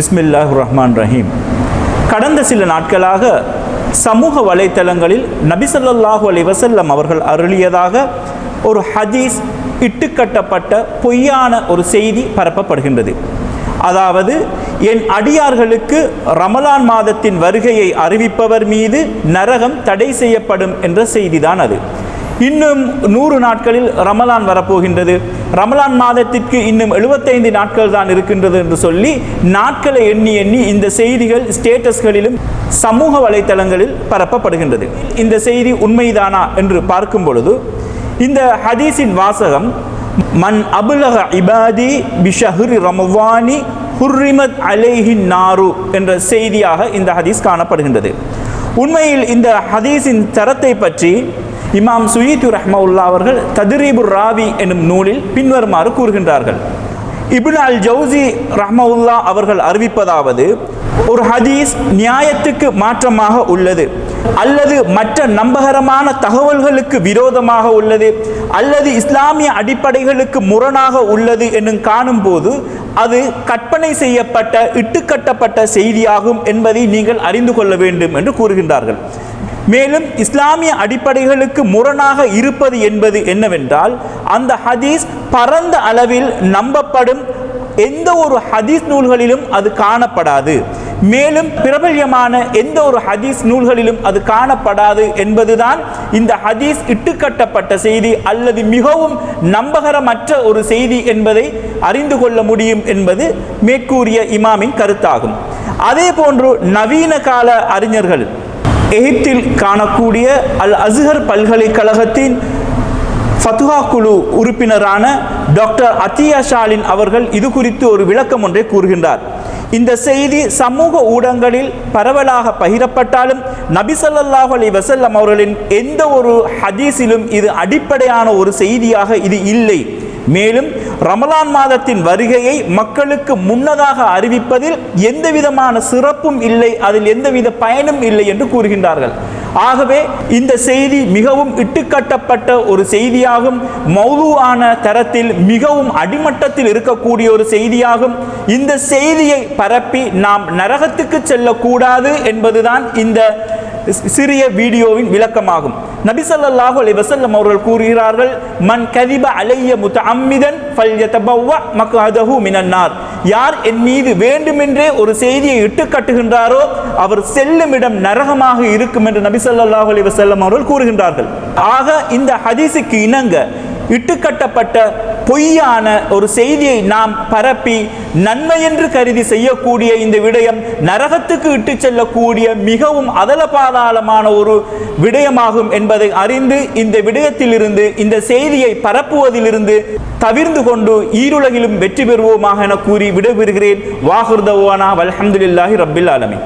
பிஸ்மில்லாஹ் ரஹ்மான் ரஹீம் கடந்த சில நாட்களாக சமூக வலைத்தளங்களில் நபிசல்லாஹு அலி வசல்லம் அவர்கள் அருளியதாக ஒரு ஹதீஸ் இட்டுக்கட்டப்பட்ட பொய்யான ஒரு செய்தி பரப்பப்படுகின்றது. அதாவது என் அடியார்களுக்கு ரமலான் மாதத்தின் வருகையை அறிவிப்பவர் மீது நரகம் தடை செய்யப்படும் என்ற செய்திதான் அது. இன்னும் நூறு நாட்களில் ரமலான் வரப்போகின்றது. ரமலான் மாதத்திற்கு இன்னும் எழுபத்தைந்து நாட்கள் தான் இருக்கின்றது என்று சொல்லி நாட்களை எண்ணி எண்ணி இந்த செய்திகள் ஸ்டேட்டஸ்களிலும் சமூக வலைத்தளங்களில் பரப்பப்படுகின்றது. இந்த செய்தி உண்மைதானா என்று பார்க்கும் பொழுது இந்த ஹதீஸின் வாசகம் மன் அபுலக இபாதி பிஷஹுரி ரமவானி ஹுர்ரிமத் அலைஹின் நாரு என்ற செய்தியாக இந்த ஹதீஸ் காணப்படுகின்றது. உண்மையில் இந்த ஹதீஸின் தரத்தை பற்றி இமாம் சுயீத்து ரஹ்மவுல்லா அவர்கள் ததிரீபுர் ராவி என்னும் நூலில் பின்வருமாறு கூறுகின்றார்கள். இபின் அல் ஜவுசி ரஹ்மவுல்லா அவர்கள் அறிவிப்பதாவது ஒரு ஹதீஸ் நியாயத்துக்கு மாற்றமாக உள்ளது அல்லது மற்ற நம்பகரமான தகவல்களுக்கு விரோதமாக உள்ளது அல்லது இஸ்லாமிய அடிப்படைகளுக்கு முரணாக உள்ளது என்னும் காணும் போது அது கற்பனை செய்யப்பட்ட இட்டுக்கட்டப்பட்ட செய்தியாகும் என்பதை நீங்கள் அறிந்து கொள்ள வேண்டும் என்று கூறுகின்றார்கள். மேலும் இஸ்லாமிய அடிப்படைகளுக்கு முரணாக இருப்பது என்பது என்னவென்றால் அந்த ஹதீஸ் பரந்த அளவில் நம்பப்படும் எந்த ஒரு ஹதீஸ் நூல்களிலும் அது காணப்படாது. மேலும் பிரபல்யமான எந்த ஒரு ஹதீஸ் நூல்களிலும் அது காணப்படாது என்பதுதான் இந்த ஹதீஸ் இட்டுக்கட்டப்பட்ட செய்தி அல்லது மிகவும் நம்பகரமற்ற ஒரு செய்தி என்பதை அறிந்து கொள்ள முடியும் என்பது மேற்கூறிய இமாமின் கருத்தாகும். அதே போன்று நவீன கால அறிஞர்கள் எகிப்தில் காணக்கூடிய அல் அசுகர் பல்கலைக்கழகத்தின் ஃபத்துஹா குழு உறுப்பினரான டாக்டர் அத்தியா ஷாலின் அவர்கள் இது குறித்து ஒரு விளக்கம் ஒன்றை கூறுகின்றார். இந்த செய்தி சமூக ஊடகங்களில் பரவலாக பகிரப்பட்டாலும் நபிசல்லாஹ் அலி வசல்லம் அவர்களின் எந்த ஒரு ஹதீஸிலும் இது அடிப்படையான ஒரு செய்தியாக இது இல்லை. மேலும் ரமலான் மாதத்தின் வருகையை மக்களுக்கு முன்னதாக அறிவிப்பதில் எந்தவிதமான சிறப்பும் இல்லை அதில் எந்தவித பயனும் இல்லை என்று கூறுகின்றார்கள். ஆகவே இந்த செய்தி மிகவும் இட்டுக்கட்டப்பட்ட ஒரு செய்தியாகும். மௌதுவான தரத்தில் மிகவும் அடிமட்டத்தில் இருக்கக்கூடிய ஒரு செய்தியாகும். இந்த செய்தியை பரப்பி நாம் நரகத்துக்கு செல்லக்கூடாது என்பதுதான் இந்த சிறிய வீடியோவின் விளக்கமாகும். நபிசல்லாஹு அலி வசல்லம் அவர்கள் கூறுகிறார்கள் மன் கதிப அலைய முத்தஅம்மிதன் ஃபல்யதபவ்வ மக்கு மினன் நார் யார் என் மீது வேண்டுமென்றே ஒரு செய்தியை இட்டு கட்டுகின்றாரோ அவர் செல்லும் இடம் நரகமாக இருக்கும் என்று நபிசல்லாஹு அலி வசல்லம் அவர்கள் கூறுகின்றார்கள். ஆக இந்த ஹதீஸுக்கு இணங்க இட்டுக்கட்டப்பட்ட பொய்யான ஒரு செய்தியை நாம் பரப்பி நன்மை என்று கருதி செய்யக்கூடிய இந்த விடயம் நரகத்துக்கு இட்டு செல்லக்கூடிய மிகவும் அதலபாதாளமான ஒரு விடயமாகும் என்பதை அறிந்து இந்த விடயத்திலிருந்து இந்த செய்தியை பரப்புவதிலிருந்து தவிர்ந்து கொண்டு ஈருலகிலும் வெற்றி பெறுவோமாக என கூறி விடைபெறுகிறேன். வாகுர்தவானா வல்ஹம்துலில்லாஹி ரப்பில் ஆலமின்.